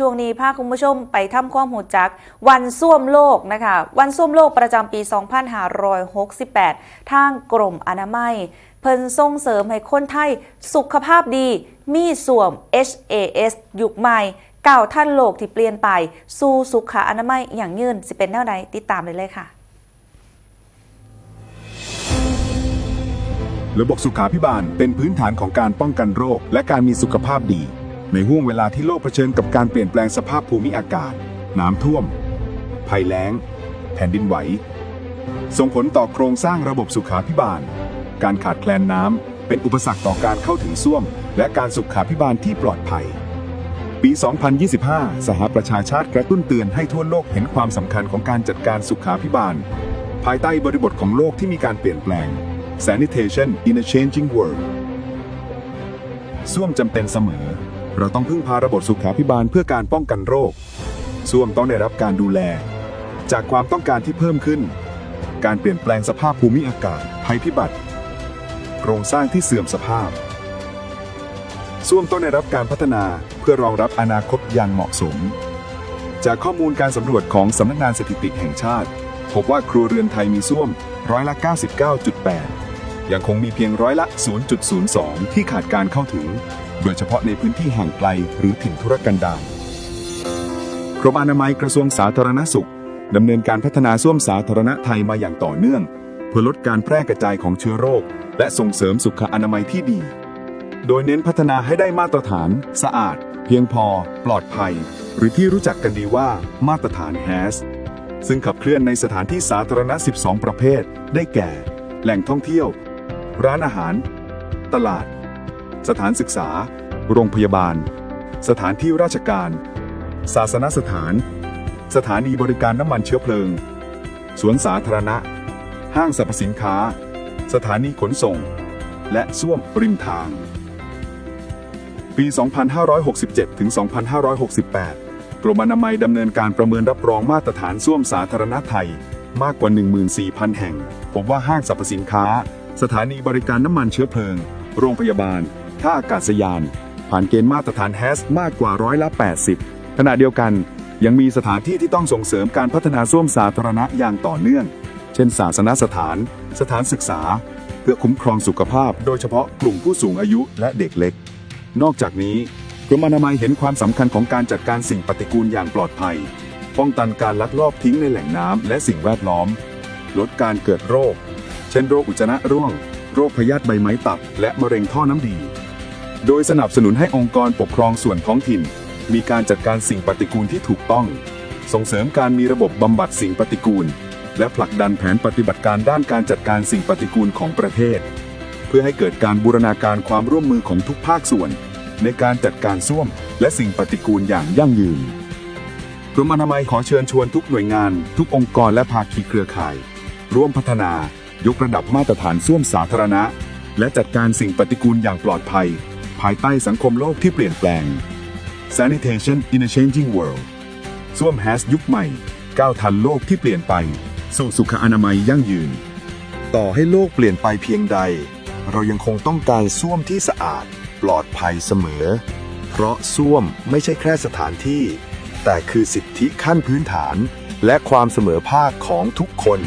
ช่วงนี้พาคุณผู้ชมไปทำความหูจัก วันส้วมโลกนะคะ วันส้วมโลกประจำปี 2568 ทางกรมอนามัย เพิ่นส่งเสริมให้คนไทย สุขภาพดี มีส่วม HAS ยุคใหม่ก้าวท่านโลกที่เปลี่ยนไป สู่สุขอนามัยอย่างยืนสิเป็นแนวใดติดตามเลยเลยค่ะ ระบบสุขาพิบาลเป็นพื้นฐานของการป้องกันโรค และการมีสุขภาพดี ในห่วงเวลาที่โลกเผชิญกับการเปลี่ยนแปลงสภาพภูมิอากาศ น้ำท่วม ภัยแล้ง แผ่นดินไหว ส่งผลต่อโครงสร้างระบบสุขาพิบาล การขาดแคลนน้ำเป็นอุปสรรคต่อการเข้าถึงส้วม และการสุขาพิบาลที่ปลอดภัย ปี 2025 สหประชาชาติกระตุ้นเตือนให้ทั่วโลกเห็นความสำคัญของการจัดการสุขาพิบาล ภายใต้บริบทของโลกที่มีการเปลี่ยนแปลง Sanitation in a Changing World ส้วมจำเป็นเสมอ เราต้องพึ่งพาระบบสุขาพิบาลเพื่อการป้องกันโรคส้วมต้องได้รับการดูแล จากความต้องการที่เพิ่มขึ้น การเปลี่ยนแปลงสภาพภูมิอากาศ ภัยพิบัติ โครงสร้างที่เสื่อมสภาพส้วมต้องได้รับการพัฒนาเพื่อรองรับอนาคตอย่างเหมาะสม จากข้อมูลการสำรวจของสำนักงานสถิติแห่งชาติ พบว่าครัวเรือนไทยมีส้วมร้อยละ 99.8 ยังคงมีเพียงร้อยละ 0.02 ที่ขาดการเข้าถึง โดยเฉพาะในพื้นที่ห่างไกลหรือถิ่นทุรกันดารกรมอนามัยกระทรวงสาธารณสุขดำเนินการพัฒนาส้วมสาธารณะไทยมาอย่างต่อเนื่อง เพื่อลดการแพร่กระจายของเชื้อโรค และส่งเสริมสุขอนามัยที่ดี โดยเน้นพัฒนาให้ได้มาตรฐาน สะอาด เพียงพอ ปลอดภัย หรือที่รู้จักกันดีว่ามาตรฐาน HAS ซึ่งขับเคลื่อนในสถานที่สาธารณะ 12 ประเภท ได้แก่ แหล่งท่องเที่ยว ร้านอาหาร ตลาด สถานศึกษา โรงพยาบาล สถานที่ราชการ ศาสนสถาน สถานีบริการน้ำมันเชื้อเพลิง สวนสาธารณะ ห้างสรรพสินค้า สถานีขนส่ง และส้วมริมทาง ปี 2567 ถึง 2568กรมอนามัยดำเนินการประเมินรับรองมาตรฐานส้วมสาธารณะไทย มากกว่า 14,000 แห่ง พบว่าห้างสรรพสินค้า สถานีบริการน้ำมันเชื้อเพลิง โรงพยาบาล ท่าอากาศยาน ผ่านเกณฑ์มาตรฐานแฮสมากกว่าร้อยละ 80 ขณะเดียวกันยังมีสถานที่ที่ต้องส่งเสริมการพัฒนาส้วมสาธารณะอย่างต่อเนื่อง เช่น ศาสนสถาน สถานศึกษา เพื่อคุ้มครองสุขภาพ โดยเฉพาะกลุ่มผู้สูงอายุและเด็กเล็ก นอกจากนี้กรมอนามัยเห็นความสำคัญของการจัดการสิ่งปฏิกูลอย่างปลอดภัย ป้องกันการลักลอบทิ้งในแหล่งน้ำและสิ่งแวดล้อม ลดการเกิดโรค เช่นโรคอุจจาระร่วง โรคพยาธิใบไม้ตับ และมะเร็งท่อน้ำดี โดยสนับสนุนให้องค์กรปกครองส่วนท้องถิ่น มีการจัดการสิ่งปฏิกูลที่ถูกต้อง ส่งเสริมการมีระบบบำบัดสิ่งปฏิกูล และผลักดันแผนปฏิบัติการด้านการจัดการสิ่งปฏิกูลของประเทศ เพื่อให้เกิดการบูรณาการความร่วมมือของทุกภาคส่วน ในการจัดการส้วม และสิ่งปฏิกูลอย่างยั่งยืนกรมอนามัยขอเชิญชวนทุกหน่วยงาน ทุกองค์กรและภาคีเครือข่าย ร่วมพัฒนา ยกระดับมาตรฐานส้วมสาธารณะ และจัดการสิ่งปฏิกูลอย่างปลอดภัย ภายใต้สังคมโลกที่เปลี่ยนแปลง Sanitation in a Changing World ส้วมแฮสยุคใหม่ ก้าวทันโลกที่เปลี่ยนไป สู่สุขอนามัยยั่งยืน ต่อให้โลกเปลี่ยนไปเพียงใด เรายังคงต้องการส้วมที่สะอาด ปลอดภัยเสมอ เพราะส้วมไม่ใช่แค่สถานที่ แต่คือสิทธิขั้นพื้นฐาน และความเสมอภาคของทุกคน